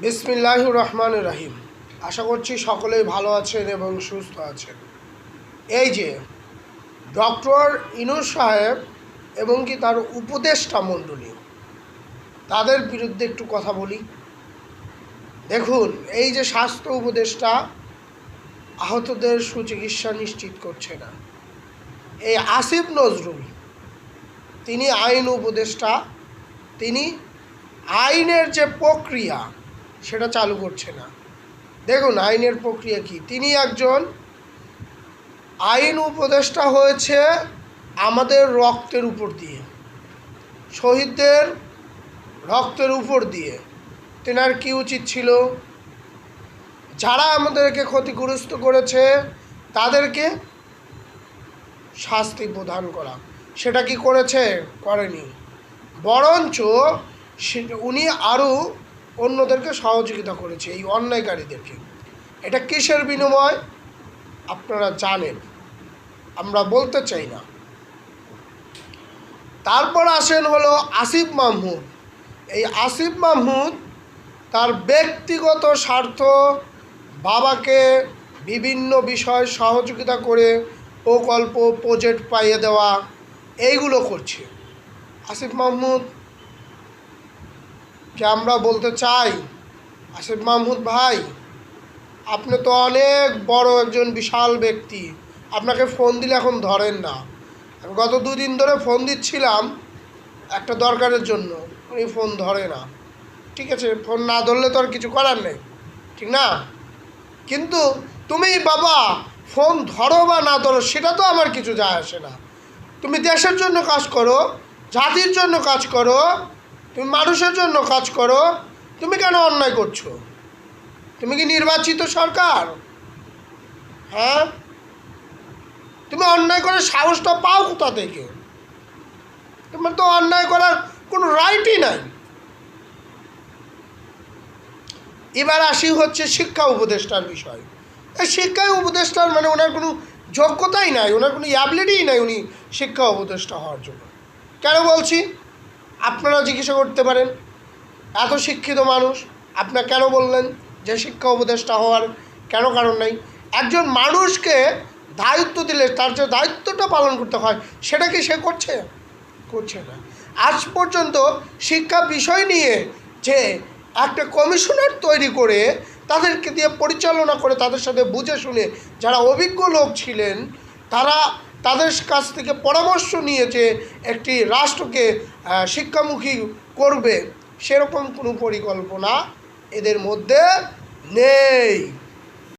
বিসমিল্লাহ রহমান রাহিম আশা করছি সকলেই ভালো আছেন এবং সুস্থ আছেন। এই যে, ডক্টর ইনুস সাহেব এবং কি তার উপদেষ্টা মণ্ডলী, তাদের বিরুদ্ধে একটু কথা বলি। দেখুন, এই যে স্বাস্থ্য উপদেষ্টা, আহতদের সুচিকিৎসা নিশ্চিত করছে না। এই আসিফ নজরুল, তিনি আইন উপদেষ্টা, তিনি আইনের যে প্রক্রিয়া, সেটা চালু করছে না। দেখুন, আইনের প্রক্রিয়া কি? তিনি একজন আইন উপদেষ্টা হয়েছে আমাদের রক্তের উপর দিয়ে, শহীদদের রক্তের উপর দিয়ে। তেনার কি উচিত ছিল? যারা আমাদেরকে ক্ষতিগ্রস্ত করেছে, তাদেরকে শাস্তি প্রদান করা। সেটা কি করেছে? করেনি। বরঞ্চ সে- উনি আরও অন্যদেরকে সহযোগিতা করেছে, এই অন্যায়কারীদেরকে। এটা কিসের বিনিময়? আপনারা জানেন। আমরা বলতে চাই না। তারপর আসেন হলো আসিফ মাহমুদ এই আসিফ মাহমুদ তার ব্যক্তিগত স্বার্থ, বাবাকে বিভিন্ন বিষয় সহযোগিতা করে প্রকল্প প্রজেক্ট পাইয়ে দেওয়া, এইগুলো করছে। আসিফ মাহমুদ কে আমরা বলতে চাই, আসিফ মাহমুদ ভাই, আপনি তো অনেক বড় একজন বিশাল ব্যক্তি। আপনাকে ফোন দিলে এখন ধরেন না। আমি গত দুদিন ধরে ফোন দিচ্ছিলাম একটা দরকারের জন্য। উনি ফোন ধরে না। ঠিক আছে ফোন না ধরলে তো আর কিছু করার নেই। ঠিক না? কিন্তু তুমি বাবা ফোন ধরো বা না ধরো, সেটা তো আমার কিছু যায় আসে না। তুমি দেশের জন্য কাজ করো, জাতির জন্য কাজ করো তুমি মানুষের জন্য কাজ করো, তুমি কেন অন্যায় করছ? তুমি কি নির্বাচিত সরকার? হ্যাঁ? তুমি অন্যায় করে সাহসটা পাও কোথা থেকে? তোমার তো অন্যায় করার কোনো রাইটই নাই। এবার আসি হচ্ছে শিক্ষা উপদেষ্টার বিষয়। এই শিক্ষা উপদেষ্টার মানে ওনার কোনো যোগ্যতাই নাই, ওনার কোনো অ্যাবিলিটিই নাই উনি শিক্ষা উপদেষ্টা হওয়ার জন্য। কেন বলছি? আপনারা জিজ্ঞাসা করতে পারেন। এত শিক্ষিত মানুষ আপনার কেন বললেন যে শিক্ষা উপদেষ্টা হওয়ার কেন কারণ নাই? একজন মানুষকে দায়িত্ব দিলে, তার যে দায়িত্বটা পালন করতে হয়, সেটা কি সে করছে? করছে না। আজ পর্যন্ত শিক্ষা বিষয় নিয়ে যে একটা কমিশনার তৈরি করে তাদেরকে দিয়ে পরিচালনা করে, তাদের সাথে বুঝে শুনে যারা অভিজ্ঞ লোক ছিলেন, তারা তাদের কাছ থেকে পরামর্শ নিয়েছে একটি রাষ্ট্রকে শিক্ষামুখী করবে, সেরকম কোনো পরিকল্পনা এদের মধ্যে নেই।